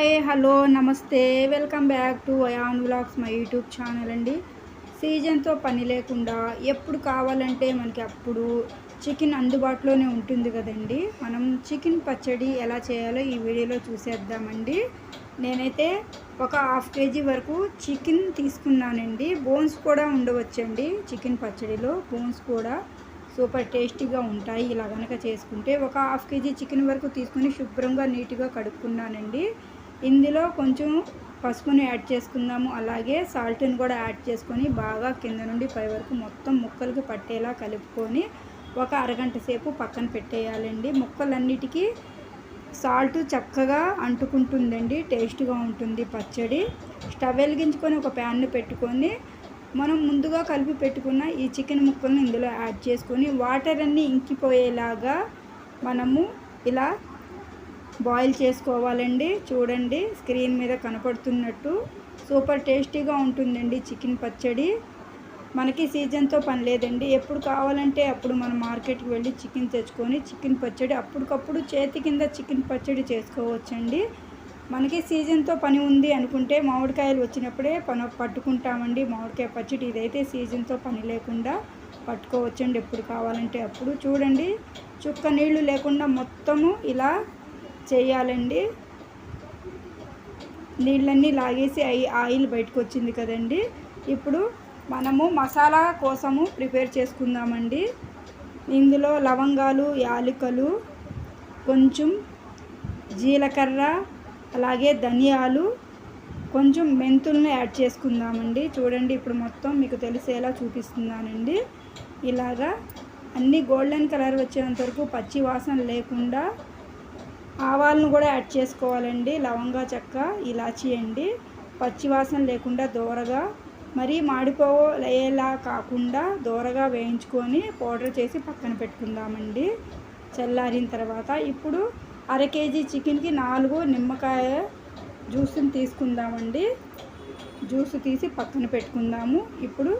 Hi hello నమస్తే. Welcome back to Ayaan vlogs my YouTube channel అండి. సీజన్తో పని లేకుండా ఎప్పుడు కావాలంటే మనకి అప్పుడు చికెన్ అందుబాటులోనే ఉంటుంది కదండి. మనం చికెన్ పచ్చడి ఎలా చేయాలో ఈ వీడియోలో చూసేద్దామండి. నేనైతే ఒక హాఫ్ కేజీ వరకు చికెన్ తీసుకున్నానండి. బోన్స్ కూడా ఉండవచ్చండి చికెన్ పచ్చడిలో. బోన్స్ కూడా సూపర్ టేస్టీగా ఉంటాయి. ఇలా కనుక చేసుకుంటే ఒక హాఫ్ కేజీ చికెన్ వరకు తీసుకుని శుభ్రంగా నీట్గా కడుక్కున్నానండి. ఇందులో కొంచెం పసుపుని యాడ్ చేసుకుందాము. అలాగే సాల్ట్ని కూడా యాడ్ చేసుకొని బాగా కింద నుండి పై వరకు మొత్తం ముక్కలకి పట్టేలా కలుపుకొని ఒక అరగంట సేపు పక్కన పెట్టేయాలండి. ముక్కలన్నిటికీ సాల్ట్ చక్కగా అంటుకుంటుందండి. టేస్ట్గా ఉంటుంది పచ్చడి. స్టవ్ వెలిగించుకొని ఒక ప్యాన్ను పెట్టుకొని మనం ముందుగా కలిపి పెట్టుకున్న ఈ చికెన్ ముక్కలను ఇందులో యాడ్ చేసుకొని వాటర్ అన్నీ ఇంకిపోయేలాగా మనము ఇలా బాయిల్ చేసుకోవాలండి. చూడండి స్క్రీన్ మీద కనపడుతున్నట్టు. సూపర్ టేస్టీగా ఉంటుందండి చికెన్ పచ్చడి. మనకి సీజన్తో పని లేదండి. ఎప్పుడు కావాలంటే అప్పుడు మనం మార్కెట్కి వెళ్ళి చికెన్ తెచ్చుకొని చికెన్ పచ్చడి అప్పటికప్పుడు చేతి కింద చికెన్ పచ్చడి చేసుకోవచ్చండి. మనకి సీజన్తో పని ఉంది అనుకుంటే మామిడికాయలు వచ్చినప్పుడే పని పట్టుకుంటామండి. మామిడికాయ పచ్చడి ఇదైతే సీజన్తో పని లేకుండా పట్టుకోవచ్చండి ఎప్పుడు కావాలంటే అప్పుడు. చూడండి చుక్క నీళ్ళు లేకుండా మొత్తము ఇలా చేయాలండి. నీళ్ళన్నీ లాగేసి ఆయిల్ బయటకు వచ్చింది కదండి. ఇప్పుడు మనము మసాలా కోసము ప్రిపేర్ చేసుకుందామండి. ఇందులో లవంగాలు యాలకులు కొంచెం జీలకర్ర అలాగే ధనియాలు కొంచెం మెంతుల్ని యాడ్ చేసుకుందామండి. చూడండి ఇప్పుడు మొత్తం మీకు తెలిసేలా చూపిస్తున్నానండి. ఇలాగా అన్ని గోల్డెన్ కలర్ వచ్చేంత వరకు పచ్చి వాసన లేకుండా ఆవాలను కూడా యాడ్ చేసుకోవాలండి. లవంగా చెక్క ఇలాచి అండి. పచ్చివాసన లేకుండా దూరగా మరీ మాడిపోయేలా కాకుండా దూరగా వేయించుకొని పౌడర్ చేసి పక్కన పెట్టుకుందామండి. చల్లారిన తర్వాత ఇప్పుడు అర కేజీ చికెన్కి నాలుగు నిమ్మకాయ జ్యూస్ని తీసుకుందామండి. జ్యూస్ తీసి పక్కన పెట్టుకుందాము. ఇప్పుడు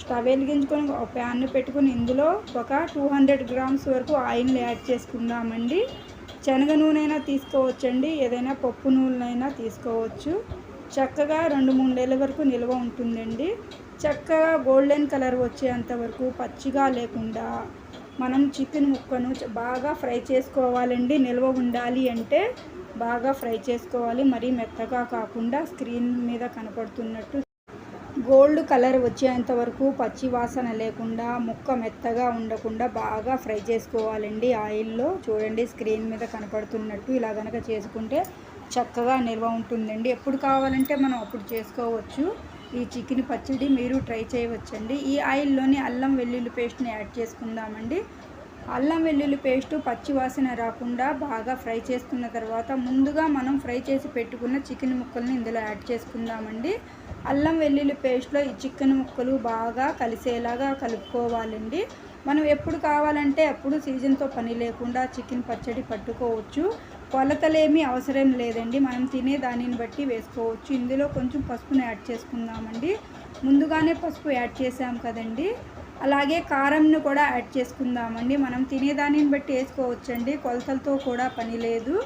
స్టవ్ వెలిగించుకొని ఒక ప్యాన్ పెట్టుకుని ఇందులో ఒక టూ హండ్రెడ్ గ్రామ్స్ వరకు ఆయిల్ని యాడ్ చేసుకుందామండి. శనగ నూనె తీసుకోవచ్చండి. ఏదైనా పప్పు నూనెనైనా తీసుకోవచ్చు. చక్కగా రెండు మూడు నెలల వరకు నిల్వ ఉంటుందండి. చక్కగా గోల్డెన్ కలర్ వచ్చేంత వరకు పచ్చిగా లేకుండా మనం చికెన్ ముక్కను బాగా ఫ్రై చేసుకోవాలండి. నిల్వ ఉండాలి అంటే బాగా ఫ్రై చేసుకోవాలి. మరీ మెత్తగా కాకుండా స్క్రీన్ మీద కనపడుతున్నట్టు గోల్డ్ కలర్ వచ్చేంత వరకు పచ్చి వాసన లేకుండా ముక్క మెత్తగా ఉండకుండా బాగా ఫ్రై చేసుకోవాలండి. ఆయిల్లో చూడండి స్క్రీన్ మీద కనపడుతున్నట్టు ఇలా కనుక చేసుకుంటే చక్కగా నిల్వ ఉంటుందండి. ఎప్పుడు కావాలంటే మనం అప్పుడు చేసుకోవచ్చు. ఈ చికెన్ పచ్చడి మీరు ట్రై చేయవచ్చండి. ఈ ఆయిల్లోని అల్లం వెల్లుల్లి పేస్ట్ని యాడ్ చేసుకుందామండి. అల్లం వెల్లుల్లి పేస్ట్ పచ్చి వాసన రాకుండా బాగా ఫ్రై చేసుకున్న తర్వాత ముందుగా మనం ఫ్రై చేసి పెట్టుకున్న చికెన్ ముక్కల్ని ఇందులో యాడ్ చేసుకుందామండి. అల్లం వెల్లుల్లి పేస్ట్లో ఈ చికెన్ ముక్కలు బాగా కలిసేలాగా కలుపుకోవాలండి. మనం ఎప్పుడు కావాలంటే అప్పుడు సీజన్తో పని లేకుండా చికెన్ పచ్చడి పట్టుకోవచ్చు. కొలతలేమీ అవసరం లేదండి. మనం తినే దానిని బట్టి వేసుకోవచ్చు. ఇందులో కొంచెం పసుపును యాడ్ చేసుకుందామండి. ముందుగానే పసుపు యాడ్ చేసాం కదండి. అలాగే కారంను కూడా యాడ్ చేసుకుందామండి. మనం తినేదానిని బట్టి వేసుకోవచ్చండి. కొలతలతో కూడా పని లేదు.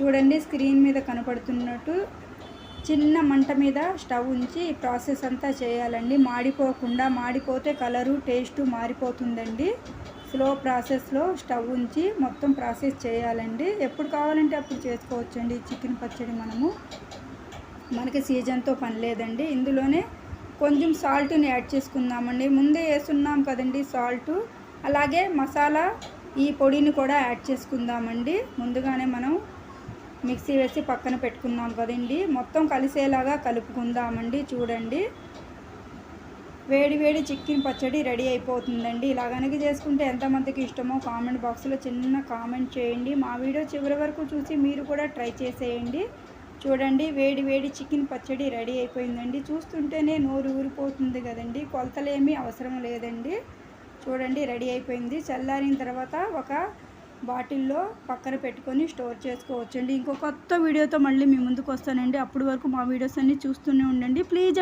చూడండి స్క్రీన్ మీద కనపడుతున్నట్టు చిన్న మంట మీద స్టవ్ ఉంచి ప్రాసెస్ అంతా చేయాలండి. మాడిపోకుండా మాడిపోతే కలరు టేస్ట్ మారిపోతుందండి. స్లో ప్రాసెస్లో స్టవ్ ఉంచి మొత్తం ప్రాసెస్ చేయాలండి. ఎప్పుడు కావాలంటే అప్పుడు చేసుకోవచ్చండి చికెన్ పచ్చడి మనము. మనకి సీజన్తో పని లేదండి. ఇందులోనే కొంచెం సాల్ట్ని యాడ్ చేసుకుందామండి. ముందే వేస్తున్నాం కదండి సాల్ట్. అలాగే మసాలా ఈ పొడిని కూడా యాడ్ చేసుకుందామండి. ముందుగానే మనం మిక్సీ వేసి పక్కన పెట్టుకున్నాం కదండి. మొత్తం కలిసేలాగా కలుపుకుందామండి చూడండి. వేడి వేడి చికెన్ పచ్చడి రెడీ అయిపోతుందండి. ఇలా కనుక చేసుకుంటే ఎంతమందికి ఇష్టమో కామెంట్ బాక్స్లో చిన్న కామెంట్ చేయండి. మా వీడియో చివరి వరకు చూసి మీరు కూడా ట్రై చేసేయండి. చూడండి వేడి వేడి చికెన్ పచ్చడి రెడీ అయిపోయిందండి. చూస్తుంటేనే నోరు ఊరిపోతుంది కదండి. కొలతలేమీ అవసరం లేదండి. చూడండి రెడీ అయిపోయింది. చల్లారిన తర్వాత ఒక బాటిల్లో పక్కన పెట్టుకొని స్టోర్ చేసుకోవచ్చండి. ఇంకో కొత్త వీడియోతో మళ్ళీ మీ ముందుకు వస్తానండి. అప్పటి వరకు మా వీడియోస్ అన్నీ చూస్తూనే ఉండండి. ప్లీజ్